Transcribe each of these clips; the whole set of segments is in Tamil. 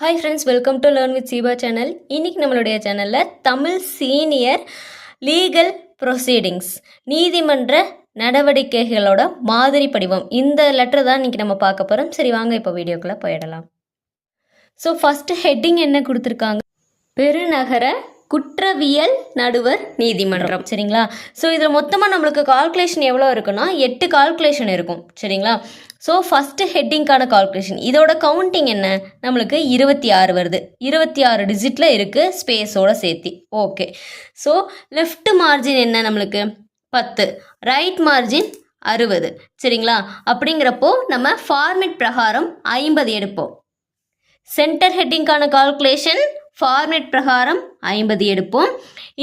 Hi friends welcome to learn with Seeba channel இன்னைக்கு நம்மளுடைய சேனலில் தமிழ் சீனியர் லீகல் ப்ரொசீடிங்ஸ் நீதிமன்ற நடவடிக்கைகளோட மாதிரி படிவம். இந்த லெட்டர் தான் இன்னைக்கு நம்ம பார்க்க போகிறோம் சரி வாங்க இப்போ வீடியோக்குள்ளே போயிடலாம். ஸோ ஃபஸ்ட்டு ஹெட்டிங் என்ன கொடுத்துருக்காங்க? பெருநகர குற்றவியல் நடுவர் நீதிமன்றம். சரிங்களா? ஸோ இதில் மொத்தமாக நம்மளுக்கு கால்குலேஷன் எவ்வளோ இருக்குன்னா எட்டு கால்குலேஷன் இருக்கும். சரிங்களா? ஸோ ஃபஸ்ட்டு ஹெட்டிங்க்கான கால்குலேஷன் இதோட கவுண்டிங் என்ன? நம்மளுக்கு இருபத்தி ஆறு வருது. இருபத்தி ஆறு டிஜிட்டில் இருக்குது ஸ்பேஸோட சேர்த்தி. ஓகே ஸோ லெஃப்ட் மார்ஜின் என்ன நம்மளுக்கு? பத்து. ரைட் மார்ஜின் அறுபது. சரிங்களா? அப்படிங்கிறப்போ நம்ம ஃபார்மெட் பிரகாரம் ஐம்பது எடுப்போம். சென்டர் ஹெட்டிங்கான கால்குலேஷன் ஃபார்மேட் பிரகாரம் ஐம்பது எடுப்போம்.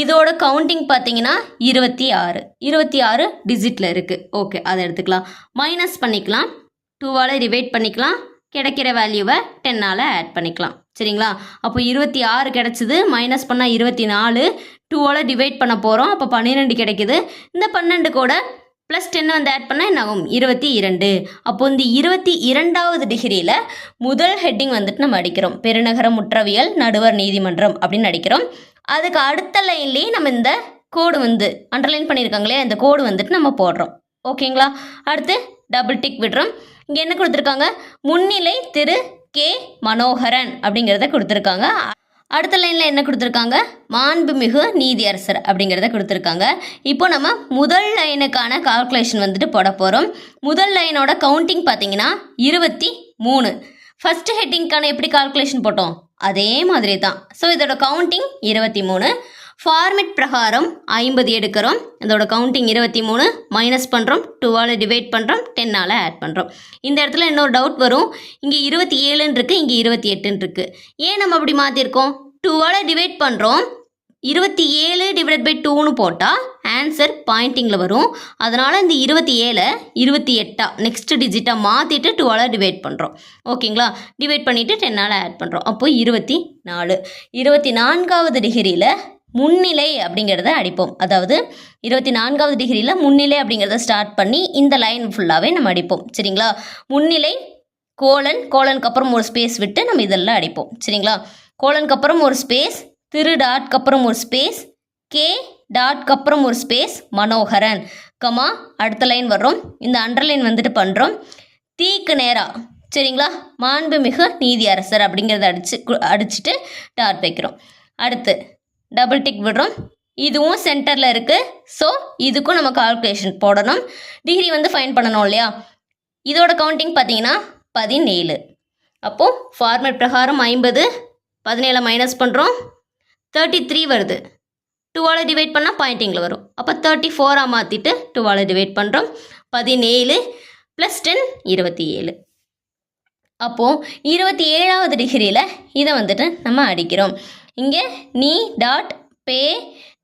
இதோட கவுண்டிங் பார்த்தீங்கன்னா இருபத்தி ஆறு. இருபத்தி ஆறு டிஜிட்டில் இருக்குது ஓகே அதை எடுத்துக்கலாம். மைனஸ் பண்ணிக்கலாம். டூவால் டிவைட் பண்ணிக்கலாம். கிடைக்கிற வேல்யூவை டென்னால் ஆட் பண்ணிக்கலாம். சரிங்களா? அப்போ இருபத்தி ஆறு கிடச்சிது மைனஸ் பண்ணால் இருபத்தி நாலு. டூவால் டிவைட் பண்ண போகிறோம் அப்போ பன்னிரெண்டு கிடைக்குது. இந்த பன்னெண்டு கூட ப்ளஸ் டென் வந்து ஆட் பண்ணால் என்ன ஆகும்? இருபத்தி இரண்டு. அப்போ இந்த இருபத்தி இரண்டாவது டிகிரியில் முதல் ஹெட்டிங் வந்துட்டு நம்ம அடிக்கிறோம். பெருநகர முற்றவியல் நடுவர் நீதிமன்றம் அப்படின்னு அடிக்கிறோம். அதுக்கு அடுத்த லைன்லேயே நம்ம இந்த கோடு வந்து அண்டர்லைன் பண்ணியிருக்காங்களே அந்த கோடு வந்துட்டு நம்ம போடுறோம். ஓகேங்களா? அடுத்து டபுள் டிக் விடுறோம். இங்கே என்ன கொடுத்துருக்காங்க? முன்னிலை திரு கே. மனோகரன் அப்படிங்கிறத கொடுத்துருக்காங்க. அடுத்த லைனில் என்ன கொடுத்துருக்காங்க? மாண்புமிகு நீதியரசர் அப்படிங்கிறத கொடுத்துருக்காங்க. இப்போ நம்ம முதல் லைனுக்கான கால்குலேஷன் வந்துட்டு போட போகிறோம் முதல் லைனோட கவுண்டிங் பார்த்தீங்கன்னா இருபத்தி மூணு. ஃபஸ்ட்டு ஹெட்டிங்க்கான எப்படி கால்குலேஷன் போட்டோம்? அதே மாதிரி தான் ஸோ இதோட கவுண்டிங் இருபத்தி மூணு. ஃபார்மெட் பிரகாரம் ஐம்பது எடுக்கிறோம். அதோட கவுண்டிங் இருபத்தி மூணு மைனஸ் பண்ணுறோம் டூவால் டிவைட் பண்ணுறோம் டென்னால் ஆட் பண்ணுறோம் இந்த இடத்துல இன்னொரு டவுட் வரும். இங்கே இருபத்தி ஏழுன்னு இருக்குது இங்கே இருபத்தி எட்டுன்னு இருக்குது ஏன் நம்ம அப்படி மாற்றிருக்கோம் டூவால் டிவைட் பண்ணுறோம் இருபத்தி ஏழு டிவைட் பை டூன்னு போட்டால் ஆன்சர் பாயிண்டிங்கில் வரும். அதனால் இந்த இருபத்தி ஏழை இருபத்தி எட்டா நெக்ஸ்ட் டிஜிட்டாக மாற்றிட்டு டூவால் டிவைட் பண்ணுறோம் ஓகேங்களா? டிவைட் பண்ணிவிட்டு டென்னால் ஆட் பண்ணுறோம் அப்போது இருபத்தி நாலு. இருபத்தி நான்காவது டிகிரியில் முன்னிலை அப்படிங்கிறத அடிப்போம். அதாவது இருபத்தி நான்காவது டிகிரியில் முன்னிலை அப்படிங்கிறத ஸ்டார்ட் பண்ணி இந்த லைன் ஃபுல்லாகவே நம்ம அடிப்போம். சரிங்களா? முன்னிலை கோலன் கோலனுக்கு அப்புறம் ஒரு ஸ்பேஸ் விட்டு நம்ம இதெல்லாம் அடிப்போம். சரிங்களா? கோலனுக்கு அப்புறம் ஒரு ஸ்பேஸ் திரு டாட்க்கு அப்புறம் ஒரு ஸ்பேஸ் கே டாட்க்கு அப்புறம் ஒரு ஸ்பேஸ் மனோகரன். கமா அடுத்த லைன் வர்றோம். இந்த அண்டர்லைன் வந்துட்டு பண்ணுறோம் தீக்கு நேராக சரிங்களா? மாண்புமிகு நீதி அரசர் அப்படிங்கிறத அடிச்சு கு- அடிச்சுட்டு டாட் வைக்கிறோம். அடுத்து டபுள் டிக் விடுறோம். இதுவும் சென்டரில் இருக்குது ஸோ இதுக்கும் நம்ம கால்குலேஷன் போடணும். டிகிரி வந்து ஃபைன் பண்ணணும் இல்லையா? இதோட கவுண்டிங் பார்த்தீங்கன்னா பதினேழு. அப்போது ஃபார்மேட் பிரகாரம் ஐம்பது பதினேழை மைனஸ் பண்ணுறோம் தேர்ட்டி த்ரீ வருது டூவால் டிவைட் பண்ணால் பாயிண்டிங்கில் வரும். அப்போ தேர்ட்டி ஃபோராக மாற்றிட்டு டூவால் டிவைட் பண்ணுறோம் பதினேழு ப்ளஸ் டென் இருபத்தி ஏழு அப்போது இருபத்தி ஏழாவது டிகிரியில் இதை வந்துட்டு நம்ம அடிக்கிறோம். இங்கே நீ டாட் பே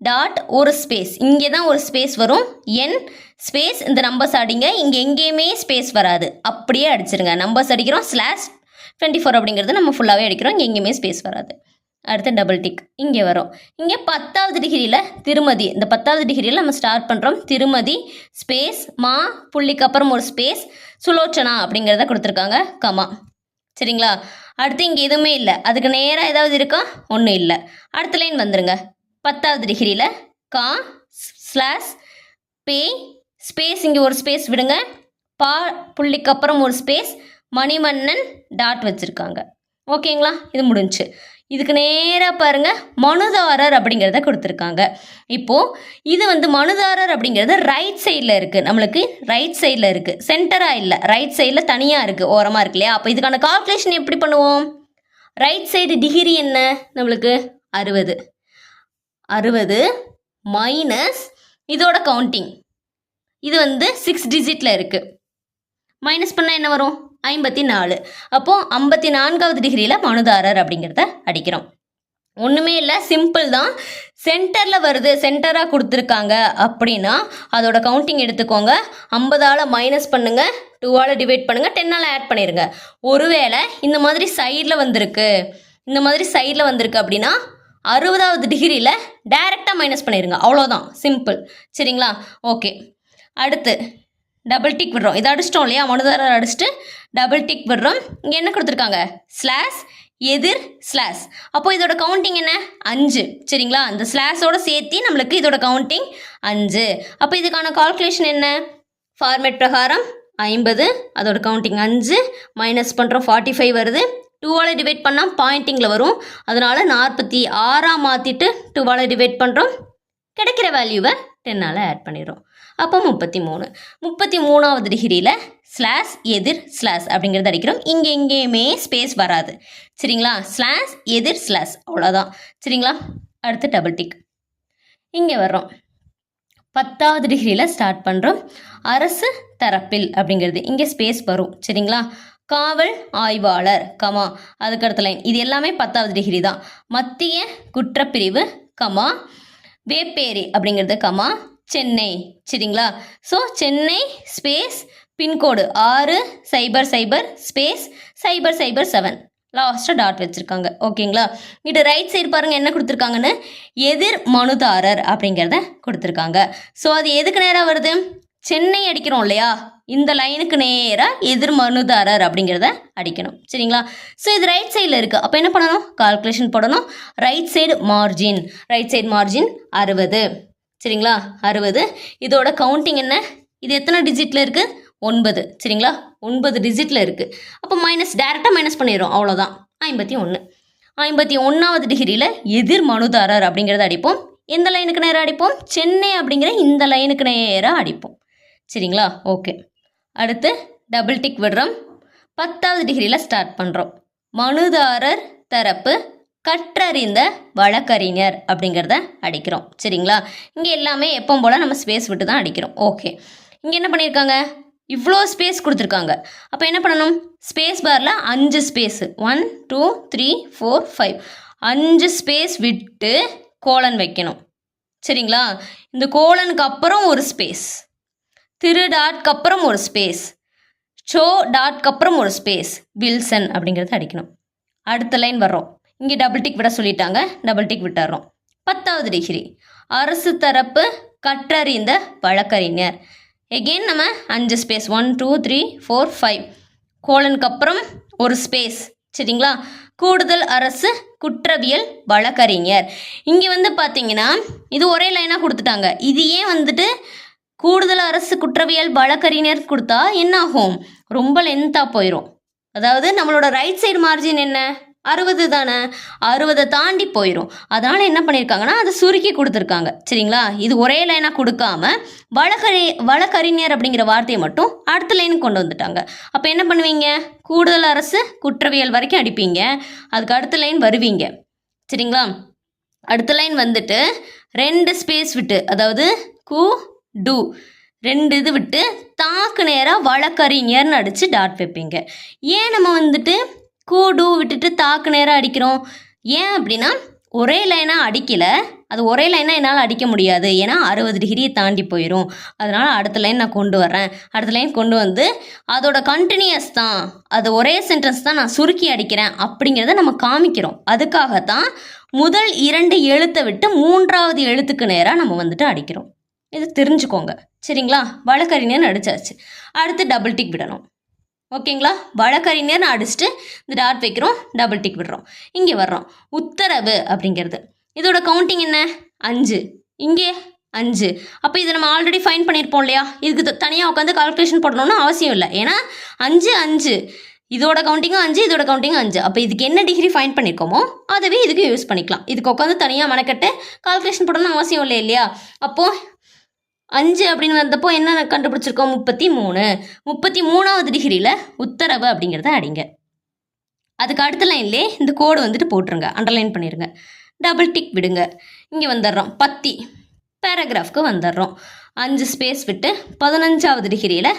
டாட் ஒரு ஸ்பேஸ் இங்கே தான் ஒரு ஸ்பேஸ் வரும். என் ஸ்பேஸ் இந்த நம்பர்ஸ் அடிங்க. இங்கே எங்கேயுமே ஸ்பேஸ் வராது. அப்படியே அடிச்சிருங்க. நம்பர்ஸ் அடிக்கிறோம் ஸ்லாஷ் டுவெண்ட்டி ஃபோர் அப்படிங்கிறது நம்ம ஃபுல்லாகவே அடிக்கிறோம். இங்கே எங்கேயுமே ஸ்பேஸ் வராது. அடுத்து டபுள் டிக் இங்கே வரும். இங்கே பத்தாவது டிகிரியில் திருமதி. இந்த பத்தாவது டிகிரியில் நம்ம ஸ்டார்ட் பண்ணுறோம் திருமதி ஸ்பேஸ் மா புள்ளிக்கு அப்புறம் ஒரு ஸ்பேஸ் சுலோச்சனா அப்படிங்கிறத கொடுத்துருக்காங்க. கமா. சரிங்களா? அடுத்து இங்கே எதுவுமே இல்லை. அதுக்கு நேராக ஏதாவது இருக்கா? ஒன்றும் இல்லை. அடுத்த லைன் வந்துருங்க. பத்தாவது டிகிரியில் கா ஸ்லாஸ் பே ஸ்பேஸ் இங்கே ஒரு ஸ்பேஸ் விடுங்க. பா புள்ளிக்கு அப்புறம் ஒரு ஸ்பேஸ் மணிமன்னன் டாட் வச்சுருக்காங்க. ஓகேங்களா இது முடிஞ்சுச்சு இதுக்கு நேராக பாருங்கள் மனுதாரர் அப்படிங்கிறத கொடுத்துருக்காங்க. இப்போது இது வந்து மனுதாரர் அப்படிங்கிறது ரைட் சைடில் இருக்குது நம்மளுக்கு ரைட் சைடில் இருக்குது சென்டராக இல்லை. ரைட் சைடில் தனியாக இருக்குது ஓரமாக இருக்கு இல்லையா? அப்போ இதுக்கான கால்குலேஷன் எப்படி பண்ணுவோம்? ரைட் சைடு டிகிரி என்ன? நம்மளுக்கு அறுபது. அறுபது மைனஸ் இதோட கவுண்டிங் இது வந்து சிக்ஸ் டிஜிட்டில் இருக்குது மைனஸ் பண்ணால் என்ன வரும்? ஐம்பத்தி நாலு அப்போது ஐம்பத்தி நான்காவது டிகிரியில் மனுதாரர் அப்படிங்கிறத அடிக்கிறோம். ஒன்றுமே இல்லை சிம்பிள் தான். சென்டரில் வருது சென்டராக கொடுத்துருக்காங்க அப்படின்னா அதோட கவுண்டிங் எடுத்துக்கோங்க. ஐம்பதால் மைனஸ் பண்ணுங்கள் டூவால் டிவைட் பண்ணுங்கள் டென்னால் ஆட் பண்ணிடுங்க ஒருவேளை இந்த மாதிரி சைடில் வந்திருக்கு. இந்த மாதிரி சைடில் வந்திருக்கு அப்படின்னா அறுபதாவது டிகிரியில் டைரெக்டாக மைனஸ் பண்ணிடுங்க அவ்வளோதான் சிம்பிள் சரிங்களா? ஓகே அடுத்து டபுள் டிக் விடுறோம். இதை அடிச்சிட்டோம் இல்லையா? மனுதாரர் அடிச்சுட்டு டபுள் டிக் விடுறோம். இங்கே என்ன கொடுத்துருக்காங்க? ஸ்லாஸ் எதிர் ஸ்லாஸ் அப்போ இதோட கவுண்டிங் என்ன? அஞ்சு. சரிங்களா? அந்த ஸ்லாஸோட சேர்த்து நம்மளுக்கு இதோட கவுண்டிங் அஞ்சு. அப்போ இதுக்கான கால்குலேஷன் என்ன? ஃபார்மேட் பிரகாரம் ஐம்பது. அதோட கவுண்டிங் அஞ்சு. மைனஸ் பண்ணுறோம் ஃபார்ட்டி ஃபைவ் வருது டூவால் டிவைட் பண்ணால் பாயிண்டிங்கில் வரும். அதனால் நாற்பத்தி ஆறாக மாற்றிட்டு டூவால் டிவைட் பண்ணுறோம் கிடைக்கிற வேல்யூவை டென்னால் ஆட் பண்ணிடுறோம். அப்போ முப்பத்தி மூணு. முப்பத்தி மூணாவது டிகிரியில் ஸ்லாஷ் எதிர் ஸ்லாஷ் அப்படிங்கிறத அடிக்கிறோம். இங்கே எங்கேயுமே ஸ்பேஸ் வராது. சரிங்களா? ஸ்லாஷ் எதிர் ஸ்லாஸ் அவ்வளோதான் சரிங்களா? அடுத்து டபுள் டிக் இங்கே வர்றோம். பத்தாவது டிகிரியில் ஸ்டார்ட் பண்ணுறோம் அரசு தரப்பில் அப்படிங்கிறது. இங்கே ஸ்பேஸ் வரும். சரிங்களா? காவல் ஆய்வாளர் கமா. அதுக்கு அடுத்த லைன் இது எல்லாமே பத்தாவது டிகிரி தான். மத்திய குற்றப்பிரிவு கமா. வேப்பேரி அப்படிங்கிறது கமா. சென்னை சரிங்களா? ஸோ சென்னை ஸ்பேஸ் பின்கோடு ஆறு சைபர் சைபர் ஸ்பேஸ் சைபர் சைபர் செவன் லாஸ்ட்டாக டாட் வச்சுருக்காங்க. ஓகேங்களா? இது ரைட் சைடு பாருங்கள் என்ன கொடுத்துருக்காங்கன்னு? எதிர் மனுதாரர் அப்படிங்கிறத கொடுத்துருக்காங்க. ஸோ அது எதுக்கு நேராக வருது? சென்னை அடிக்கிறோம் இல்லையா? இந்த லைனுக்கு நேராக எதிர் மனுதாரர் அப்படிங்கிறத அடிக்கணும். சரிங்களா? ஸோ இது ரைட் சைடில் இருக்குது அப்போ என்ன பண்ணணும்? கால்குலேஷன் போடணும். Right side margin right side margin அறுபது. சரிங்களா? அறுபது. இதோட கவுண்டிங் என்ன? இது எத்தனை டிஜிட்டில் இருக்குது ஒன்பது. சரிங்களா? ஒன்பது டிஜிட்டில் இருக்குது அப்போ மைனஸ் டேரெக்டாக மைனஸ் பண்ணிடுறோம். அவ்வளோதான் ஐம்பத்தி ஒன்று ஐம்பத்தி ஒன்றாவது டிகிரியில் எதிர் மனுதாரர் அப்படிங்கிறத அடிப்போம். எந்த லைனுக்கு நேராக அடிப்போம்? சென்னை அப்படிங்கிற இந்த லைனுக்கு நேராக அடிப்போம். சரிங்களா? ஓகே அடுத்து டபுள் டிக் விடுறோம். பத்தாவது டிகிரியில் ஸ்டார்ட் பண்ணுறோம் மனுதாரர் தரப்பு கற்றறிந்த வழக்கறிஞர் அப்படிங்கிறத அடிக்கிறோம். சரிங்களா? இங்கே எல்லாமே எப்போ போல் நம்ம ஸ்பேஸ் விட்டு தான் அடிக்கிறோம். ஓகே இங்கே என்ன பண்ணியிருக்காங்க இவ்வளோ ஸ்பேஸ் கொடுத்துருக்காங்க. அப்போ என்ன பண்ணணும்? ஸ்பேஸ் பாரில் அஞ்சு space one two three four five அஞ்சு ஸ்பேஸ் விட்டு கோலன் வைக்கணும். சரிங்களா? இந்த கோலனுக்கு அப்புறம் ஒரு ஸ்பேஸ் திரு டாட்க்கு அப்புறம் ஒரு ஸ்பேஸ் ஷோ டாட்க்கு அப்புறம் ஒரு ஸ்பேஸ் வில்சன் அப்படிங்கிறத அடிக்கணும். அடுத்த லைன் வர்றோம். இங்கே டபுள் டிக் விட சொல்லிட்டாங்க. டபுள் டிக் விட்டுறோம். பத்தாவது டிகிரி அரசு தரப்பு கற்றறிந்த வழக்கறிஞர். எகெயின் நம்ம அஞ்சு space one two three four five கோலனுக்கு அப்புறம் ஒரு ஸ்பேஸ் சரிங்களா? கூடுதல் அரசு குற்றவியல் வழக்கறிஞர். இங்கே வந்து பார்த்தீங்கன்னா இது ஒரே லைனாக கொடுத்துட்டாங்க. இது ஏன் வந்துட்டு கூடுதல் அரசு குற்றவியல் வழக்கறிஞர் கொடுத்தா என்ன ஆகும் ரொம்ப லென்த்தாக போயிடும் அதாவது நம்மளோட ரைட் சைடு மார்ஜின் என்ன? அறுபது தானே? அறுபதை தாண்டி போயிடும் அதனால் என்ன பண்ணியிருக்காங்கன்னா அதை சுருக்கி கொடுத்துருக்காங்க. சரிங்களா? இது ஒரே லைனாக கொடுக்காம வழக்கறி வழக்கறிஞர் அப்படிங்கிற வார்த்தையை மட்டும் அடுத்த லைனுக்கு கொண்டு வந்துட்டாங்க. அப்போ என்ன பண்ணுவீங்க? கூடுதல் அரசு குற்றவியல் வரைக்கும் அடிப்பீங்க. அதுக்கு அடுத்த லைன் வருவீங்க. சரிங்களா? அடுத்த லைன் வந்துட்டு ரெண்டு ஸ்பேஸ் விட்டு அதாவது கு டு ரெண்டு இது விட்டு தாக்கு நேராக வழக்கறிஞர்னு அடித்து டாட் வைப்பீங்க. ஏன் நம்ம வந்துட்டு கூடு விட்டுட்டு தாக்கு நேராக அடிக்கிறோம். ஏன் அப்படின்னா ஒரே லைனாக அடிக்கல. அது ஒரே லைனாக என்னால் அடிக்க முடியாது. ஏன்னா அறுபது டிகிரியை தாண்டி போயிடும் அதனால் அடுத்த லைன் நான் கொண்டு வரேன் அடுத்த லைன் கொண்டு வந்து அதோட கண்டினியூஸ் தான். அது ஒரே சென்டென்ஸ் தான் நான் சுருக்கி அடிக்கிறேன் அப்படிங்கிறத நம்ம காமிக்கிறோம். அதுக்காகத்தான் முதல் இரண்டு எழுத்தை விட்டு மூன்றாவது எழுத்துக்கு நேராக நம்ம வந்துட்டு அடிக்கிறோம். இது தெரிஞ்சுக்கோங்க. சரிங்களா? வழக்கறிஞர் அடிச்சாச்சு அடுத்து டபுள் டிக் விடணும். ஓகேங்களா? வழக்கறிஞர்னு அடிச்சுட்டு இந்த டாட் வைக்கிறோம் டபுள் டிக் விடுறோம். இங்கே வர்றோம். உத்தரவு அப்படிங்கிறது. இதோட கவுண்டிங் என்ன? அஞ்சு. இங்கே அஞ்சு. அப்போ இதை நம்ம ஆல்ரெடி ஃபைன் பண்ணியிருப்போம் இல்லையா? இதுக்கு தனியாக உட்காந்து கால்குலேஷன் போடணும்னு அவசியம் இல்லை. ஏன்னா அஞ்சு அஞ்சு. இதோட கவுண்டிங்கும் அஞ்சு இதோட கவுண்டிங்கும் அஞ்சு. அப்போ இதுக்கு என்ன டிகிரி ஃபைன் பண்ணியிருக்கோமோ அதவே இதுக்கு யூஸ் பண்ணிக்கலாம். இதுக்கு உட்காந்து தனியாக மனக்கட்டு கால்குலேஷன் போடணும்னு அவசியம் இல்லை இல்லையா? அப்போது அஞ்சு அப்படின்னு வந்தப்போ என்ன கண்டுபிடிச்சிருக்கோம்? முப்பத்தி மூணு. முப்பத்தி மூணாவது டிகிரியில் உத்தரவு அப்படிங்கிறத அடிங்க. அதுக்கு அடுத்த லைன்லே இந்த கோடு வந்துட்டு போட்டுருங்க. அண்டர்லைன் பண்ணிடுங்க டபுள் டிக் விடுங்க. இங்கே வந்துடுறோம். பத்தி. பேராகிராஃப்க்கு வந்துடுறோம். அஞ்சு ஸ்பேஸ் விட்டு பதினஞ்சாவது டிகிரியில்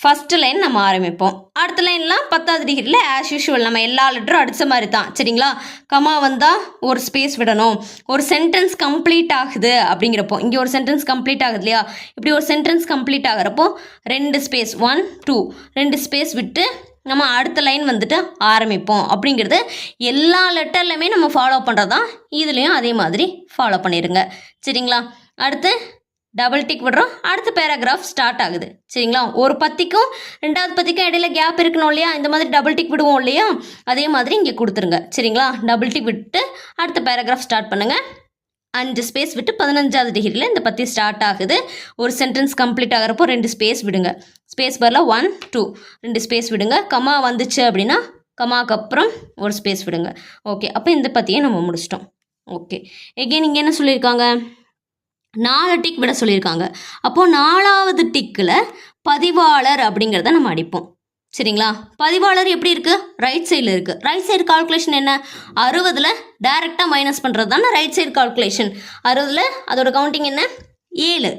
ஃபஸ்ட்டு லைன் நம்ம ஆரம்பிப்போம். அடுத்த லைன்லாம் பத்தாவது டிகிரியில் ஆஸ் யூஷுவல் நம்ம எல்லா லெட்டரும் அடித்த மாதிரி தான். சரிங்களா? கமா வந்தால் ஒரு ஸ்பேஸ் விடணும். ஒரு சென்டென்ஸ் கம்ப்ளீட் ஆகுது அப்படிங்கிறப்போ இங்கே ஒரு சென்டென்ஸ் கம்ப்ளீட் ஆகுது இல்லையா? இப்படி ஒரு சென்டென்ஸ் கம்ப்ளீட் ஆகிறப்போ ரெண்டு ஸ்பேஸ் ஒன் டூ ரெண்டு ஸ்பேஸ் விட்டு நம்ம அடுத்த லைன் வந்துட்டு ஆரம்பிப்போம். அப்படிங்கிறது எல்லா லெட்டர்லையுமே நம்ம ஃபாலோ பண்ணுறது தான் இதுலேயும் அதே மாதிரி ஃபாலோ பண்ணிடுங்க சரிங்களா? அடுத்து டபுள் டிக் விடுறோம். அடுத்த பேராகிராஃப் ஸ்டார்ட் ஆகுது. சரிங்களா? ஒரு பத்திக்கும் ரெண்டாவது பத்திக்கும் இடையில கேப் இருக்கணும் இல்லையா? இந்த மாதிரி டபுள் டிக் விடுவோம் இல்லையா? அதே மாதிரி இங்கே கொடுத்துருங்க. சரிங்களா? டபுள் டிக் விட்டு அடுத்த பேராகிராஃப் ஸ்டார்ட் பண்ணுங்கள் அஞ்சு ஸ்பேஸ் விட்டு பதினஞ்சாவது டிகிரியில் இந்த பற்றி ஸ்டார்ட் ஆகுது. ஒரு சென்டென்ஸ் கம்ப்ளீட் ஆகிறப்போ ரெண்டு ஸ்பேஸ் விடுங்க. ஸ்பேஸ் பரில் ஒன் டூ ரெண்டு ஸ்பேஸ் விடுங்க. கமா வந்துச்சு அப்படின்னா கமாக்கு அப்புறம் ஒரு ஸ்பேஸ் விடுங்க. ஓகே அப்போ இந்த பற்றியை நம்ம முடிச்சிட்டோம். ஓகே எகெயின் இங்கே என்ன சொல்லியிருக்காங்க? நாலு டிக் விட சொல்லியிருக்காங்க. அப்போது நாலாவது டிக்கில் பதிவாளர் அப்படிங்கிறத நம்ம அடிப்போம். சரிங்களா? பதிவாளர் எப்படி இருக்குது ரைட் சைடில் இருக்குது ரைட் சைடு கால்குலேஷன் என்ன? அறுபதில் டைரெக்டாக மைனஸ் பண்ணுறது தானே ரைட் சைடு கால்குலேஷன் அறுபதில் அதோட கவுண்டிங் என்ன? ஏழு.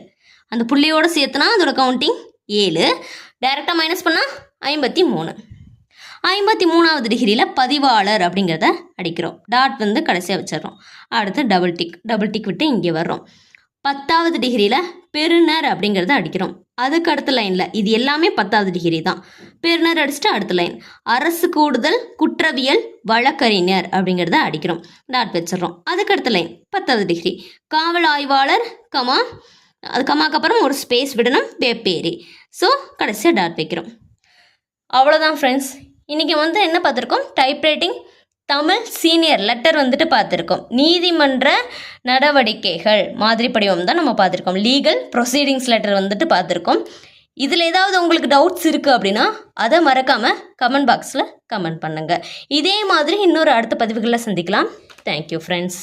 அந்த புள்ளியோடு சேர்த்துனா அதோட கவுண்டிங் ஏழு. டைரெக்டாக மைனஸ் பண்ணால் ஐம்பத்தி மூணு ஐம்பத்தி மூணாவது டிகிரியில் பதிவாளர் அப்படிங்கிறத அடிக்கிறோம். டாட் வந்து கடைசியாக வச்சிடுறோம். அடுத்து டபுள் டிக் டபுள் டிக் விட்டு இங்கே வர்றோம். பத்தாவது டிகிரியில் பெருநர் அப்படிங்கிறத அடிக்கிறோம். அதுக்கு அடுத்த லைனில் இது எல்லாமே பத்தாவது டிகிரி தான். பெருநர் அடிச்சுட்டு அடுத்த லைன் அரசு கூடுதல் குற்றவியல் வழக்கறிஞர் அப்படிங்கிறத அடிக்கிறோம். டாட் வச்சிடுறோம். அதுக்கு அடுத்த லைன் பத்தாவது டிகிரி காவல் ஆய்வாளர் கமா அது கமாக்கு அப்புறம் ஒரு ஸ்பேஸ் விடணும் வேப்பேரி ஸோ கடைசியாக டாட் வைக்கிறோம். அவ்வளோதான் ஃப்ரெண்ட்ஸ் இன்றைக்கி வந்து என்ன பார்த்துருக்கோம்? டைப்ரைட்டிங் தமிழ் சீனியர் லெட்டர் வந்துட்டு பார்த்துருக்கோம். நீதிமன்ற நடவடிக்கைகள் மாதிரி படிவம் தான் நம்ம பார்த்துருக்கோம். லீகல் ப்ரொசீடிங்ஸ் லெட்டர் வந்துட்டு பார்த்துருக்கோம். இதில் ஏதாவது உங்களுக்கு டவுட்ஸ் இருக்குது அப்படின்னா அதை மறக்காமல் கமெண்ட் பாக்ஸில் கமெண்ட் பண்ணுங்கள் இதே மாதிரி இன்னொரு அடுத்த பதிவுகளில் சந்திக்கலாம். தேங்க்யூ ஃப்ரெண்ட்ஸ்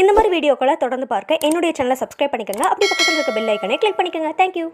இந்த மாதிரி வீடியோக்களை தொடர்ந்து பார்க்க என்னுடைய சேனலை சப்ஸ்கிரைப் பண்ணிக்கோங்க. அப்படி பக்கத்தில் இருக்க பெல் ஐக்கனை கிளிக் பண்ணிக்கோங்க. தேங்க்யூ